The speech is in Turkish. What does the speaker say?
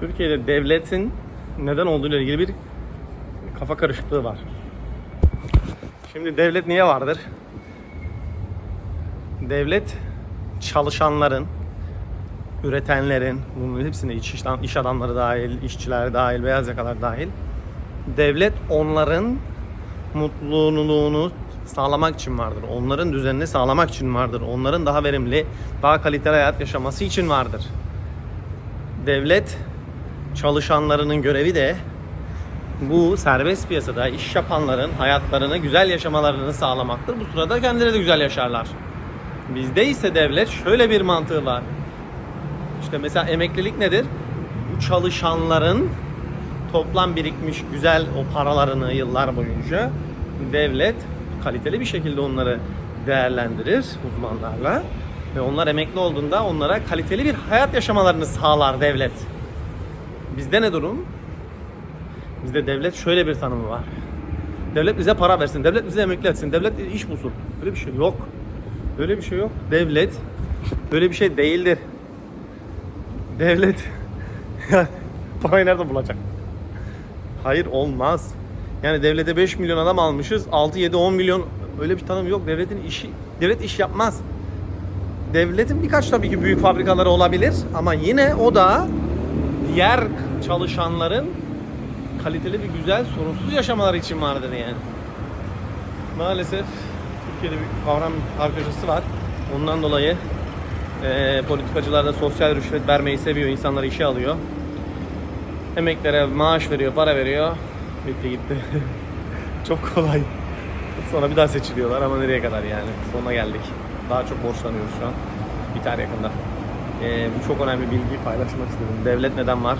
Türkiye'de devletin neden olduğu ile ilgili bir kafa karışıklığı var. Şimdi devlet niye vardır? Devlet çalışanların, üretenlerin, bunun hepsine iş, iş, adamları dahil, işçiler dahil, beyaz yakalar dahil. Devlet onların mutluluğunu sağlamak için vardır. Onların düzenini sağlamak için vardır. Onların daha verimli, daha kaliteli hayat yaşaması için vardır. Devlet çalışanlarının görevi de bu serbest piyasada iş yapanların hayatlarını güzel yaşamalarını sağlamaktır. Bu sırada kendileri de güzel yaşarlar. Bizde ise devlet şöyle bir mantığı var. İşte mesela emeklilik nedir? Bu çalışanların toplam birikmiş güzel o paralarını yıllar boyunca devlet kaliteli bir şekilde onları değerlendirir uzmanlarla ve onlar emekli olduğunda onlara kaliteli bir hayat yaşamalarını sağlar devlet. Bizde ne durum? Bizde devlet şöyle bir tanımı var. Devlet bize para versin, devlet bize emekli etsin, devlet iş bulsun. Böyle bir şey yok. Böyle bir şey yok. Devlet böyle bir şey değildir. Devlet parayı nerede bulacak? Hayır olmaz. Yani devlete 5 milyon adam almışız. 6 7 10 milyon öyle bir tanım yok. Devletin işi devlet iş yapmaz. Devletin birkaç tabii ki büyük fabrikaları olabilir ama yine o da diğer çalışanların kaliteli bir güzel sorunsuz yaşamaları için vardır yani. Maalesef Türkiye'de bir kavram kargaşası var. Ondan dolayı eee politikacılar da sosyal rüşvet vermeyi seviyor. insanları işe alıyor. Emeklere maaş veriyor, para veriyor. Bitti gitti. çok kolay. Sonra bir daha seçiliyorlar ama nereye kadar yani. Sonuna geldik. Daha çok borçlanıyoruz şu an. Biter yakında. Ee, bu çok önemli bilgiyi paylaşmak istedim. Devlet neden var?